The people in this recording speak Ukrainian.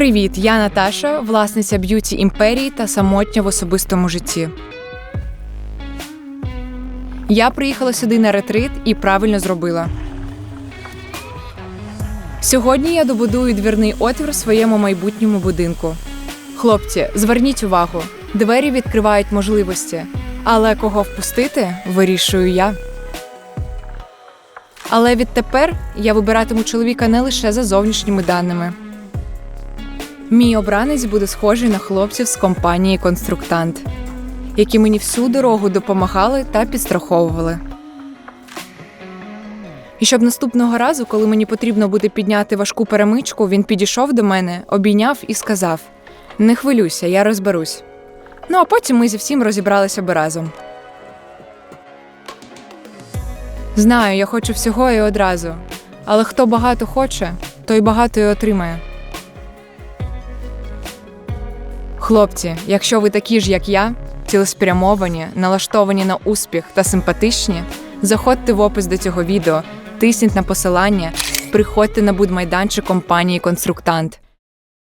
Привіт, я Наташа, власниця б'юті імперії та самотня в особистому житті. Я приїхала сюди на ретрит і правильно зробила. Сьогодні я добудую двірний отвір в своєму майбутньому будинку. Хлопці, зверніть увагу, двері відкривають можливості, але кого впустити, вирішую я. Але відтепер я вибиратиму чоловіка не лише за зовнішніми даними. Мій обранець буде схожий на хлопців з компанії Конструктант, які мені всю дорогу допомагали та підстраховували. І щоб наступного разу, коли мені потрібно буде підняти важку перемичку, він підійшов до мене, обійняв і сказав: Не хвилюйся, я розберусь. Ну а потім ми зі всім розібралися би разом. Знаю, я хочу всього і одразу, але хто багато хоче, той багато і отримає. Хлопці, якщо ви такі ж, як я, цілеспрямовані, налаштовані на успіх та симпатичні, заходьте в опис до цього відео, тисніть на посилання, приходьте на будмайданчик компанії Конструктант.